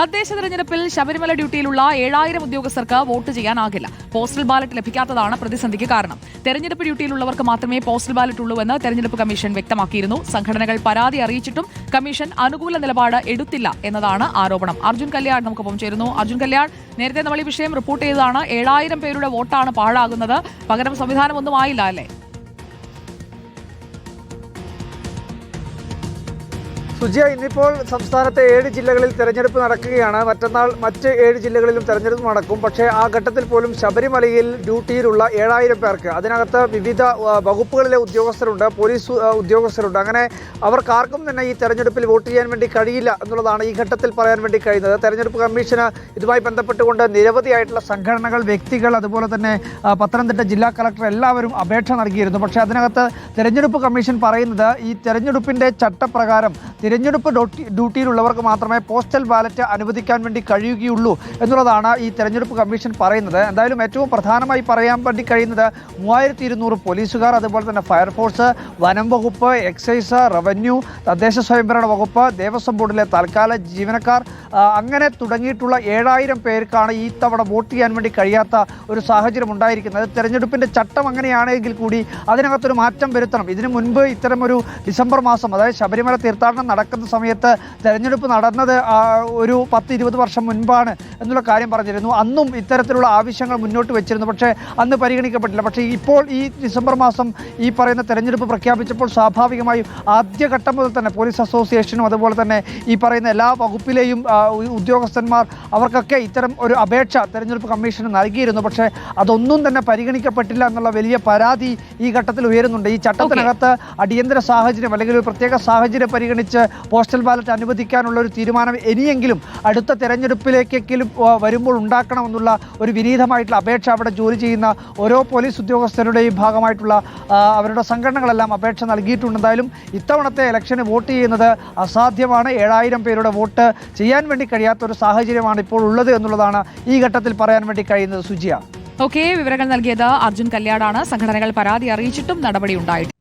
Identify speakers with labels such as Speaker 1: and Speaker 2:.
Speaker 1: തദ്ദേശ തെരഞ്ഞെടുപ്പിൽ ശബരിമല ഡ്യൂട്ടിയിലുള്ള ഏഴായിരം ഉദ്യോഗസ്ഥർക്ക് വോട്ട് ചെയ്യാനാകില്ല. പോസ്റ്റൽ ബാലറ്റ് ലഭിക്കാത്തതാണ് പ്രതിസന്ധിക്ക് കാരണം. തെരഞ്ഞെടുപ്പ് ഡ്യൂട്ടിയിലുള്ളവർക്ക് മാത്രമേ പോസ്റ്റൽ ബാലറ്റ് ഉള്ളൂ എന്ന് തെരഞ്ഞെടുപ്പ് കമ്മീഷൻ വ്യക്തമാക്കിയിരുന്നു. സംഘടനകൾ പരാതി അറിയിച്ചിട്ടും കമ്മീഷൻ അനുകൂല നിലപാട് എടുത്തില്ല എന്നതാണ് ആരോപണം. അർജുൻ കല്യാൺ നമുക്കൊപ്പം ചേരുന്നു. അർജുൻ കല്യാൺ നേരത്തെ നമ്മൾ ഈ വിഷയം റിപ്പോർട്ട് ചെയ്തതാണ്. ഏഴായിരം പേരുടെ വോട്ടാണ് പാഴാകുന്നത്. പകരം സംവിധാനമൊന്നും ആയില്ല അല്ലേ?
Speaker 2: സുജിയ ഇന്നിപ്പോൾ സംസ്ഥാനത്തെ ഏഴ് ജില്ലകളിൽ തെരഞ്ഞെടുപ്പ് നടക്കുകയാണ്. മറ്റന്നാൾ മറ്റ് ഏഴ് ജില്ലകളിലും തെരഞ്ഞെടുപ്പ് നടക്കും. പക്ഷേ ആ ഘട്ടത്തിൽ പോലും ശബരിമലയിൽ ഡ്യൂട്ടിയിലുള്ള ഏഴായിരം പേർക്ക് അതിനകത്ത് വിവിധ വകുപ്പുകളിലെ ഉദ്യോഗസ്ഥരുണ്ട് പോലീസ് ഉദ്യോഗസ്ഥരുണ്ട്. അങ്ങനെ അവർക്കാർക്കും തന്നെ ഈ തെരഞ്ഞെടുപ്പിൽ വോട്ട് ചെയ്യാൻ വേണ്ടി കഴിയില്ല എന്നുള്ളതാണ് ഈ ഘട്ടത്തിൽ പറയാൻ വേണ്ടി കഴിയുന്നത്. തെരഞ്ഞെടുപ്പ് കമ്മീഷന് ഇതുമായി ബന്ധപ്പെട്ടുകൊണ്ട് നിരവധിയായിട്ടുള്ള സംഘടനകൾ വ്യക്തികൾ അതുപോലെ തന്നെ പത്തനംതിട്ട ജില്ലാ കളക്ടർ എല്ലാവരും അപേക്ഷ നൽകിയിരുന്നു. പക്ഷേ അതിനകത്ത് തെരഞ്ഞെടുപ്പ് കമ്മീഷൻ പറയുന്നത് ഈ തെരഞ്ഞെടുപ്പിന്റെ ചട്ടപ്രകാരം തിരഞ്ഞെടുപ്പ് ഡ്യൂട്ടി ഡ്യൂട്ടിയിലുള്ളവർക്ക് മാത്രമേ പോസ്റ്റൽ ബാലറ്റ് അനുവദിക്കാൻ വേണ്ടി കഴിയുകയുള്ളൂ എന്നുള്ളതാണ് ഈ തെരഞ്ഞെടുപ്പ് കമ്മീഷൻ പറയുന്നത്. എന്തായാലും ഏറ്റവും പ്രധാനമായി പറയാൻ വേണ്ടി കഴിയുന്നത് മൂവായിരത്തി ഇരുന്നൂറ് പോലീസുകാർ അതുപോലെ തന്നെ ഫയർഫോഴ്സ് വനം വകുപ്പ് എക്സൈസ് റവന്യൂ തദ്ദേശ സ്വയംഭരണ വകുപ്പ് ദേവസ്വം ബോർഡിലെ തൽക്കാല ജീവനക്കാർ അങ്ങനെ തുടങ്ങിയിട്ടുള്ള ഏഴായിരം പേർക്കാണ് ഈ തവണ വോട്ട് ചെയ്യാൻ വേണ്ടി കഴിയാത്ത ഒരു സാഹചര്യം ഉണ്ടായിരിക്കുന്നത്. തെരഞ്ഞെടുപ്പിന്റെ ചട്ടം അങ്ങനെയാണെങ്കിൽ കൂടി അതിനകത്തൊരു മാറ്റം വരുത്തണം. ഇതിനു മുൻപ് ഇത്തരമൊരു ഡിസംബർ മാസം അതായത് ശബരിമല തീർത്ഥാടനം നടക്കുന്ന സമയത്ത് തെരഞ്ഞെടുപ്പ് നടന്നത് ഒരു പത്ത് ഇരുപത് വർഷം മുൻപാണ് എന്നുള്ള കാര്യം പറഞ്ഞിരുന്നു. അന്നും ഇത്തരത്തിലുള്ള ആവശ്യങ്ങൾ മുന്നോട്ട് വെച്ചിരുന്നു. പക്ഷേ അന്ന് പരിഗണിക്കപ്പെട്ടില്ല. പക്ഷേ ഇപ്പോൾ ഈ ഡിസംബർ മാസം ഈ പറയുന്ന തെരഞ്ഞെടുപ്പ് പ്രഖ്യാപിച്ചപ്പോൾ സ്വാഭാവികമായും ആദ്യഘട്ടം മുതൽ തന്നെ പോലീസ് അസോസിയേഷനും അതുപോലെ തന്നെ ഈ പറയുന്ന എല്ലാ വകുപ്പിലെയും ഉദ്യോഗസ്ഥന്മാർ അവർക്കൊക്കെ ഇത്തരം ഒരു അപേക്ഷ തെരഞ്ഞെടുപ്പ് കമ്മീഷന് നൽകിയിരുന്നു. പക്ഷേ അതൊന്നും തന്നെ പരിഗണിക്കപ്പെട്ടില്ല എന്നുള്ള വലിയ പരാതി ഈ ഘട്ടത്തിൽ ഉയരുന്നുണ്ട്. ഈ ചട്ടത്തിനകത്ത് അടിയന്തര സാഹചര്യം അല്ലെങ്കിൽ ഒരു പ്രത്യേക സാഹചര്യം പരിഗണിച്ച് പോസ്റ്റൽ ബാലറ്റ് അനുവദിക്കാനുള്ള ഒരു തീരുമാനം ഇനിയെങ്കിലും അടുത്ത തെരഞ്ഞെടുപ്പിലേക്കെങ്കിലും വരുമ്പോൾ ഉണ്ടാക്കണമെന്നുള്ള ഒരു വിനീതമായിട്ടുള്ള അപേക്ഷ അവിടെ ജോലി ചെയ്യുന്ന ഓരോ പോലീസ് ഉദ്യോഗസ്ഥരുടെയും ഭാഗമായിട്ടുള്ള അവരുടെ സംഘടനകളെല്ലാം അപേക്ഷ നൽകിയിട്ടുണ്ട്. എന്തായാലും ഇത്തവണത്തെ ഇലക്ഷന് വോട്ട് ചെയ്യുന്നത് അസാധ്യമാണ്. ഏഴായിരം പേരുടെ വോട്ട് ചെയ്യാൻ വേണ്ടി കഴിയാത്ത ഒരു സാഹചര്യമാണ് ഇപ്പോൾ ഉള്ളത് എന്നുള്ളതാണ് ഈ ഘട്ടത്തിൽ പറയാൻ വേണ്ടി കഴിയുന്നത്. സുജിയ.
Speaker 1: ഓക്കെ വിവരങ്ങൾ നൽകിയത് അർജുൻ കല്യാടാണ്. സംഘടനകൾ പരാതി അറിയിച്ചിട്ടും നടപടി ഉണ്ടായിട്ടില്ല.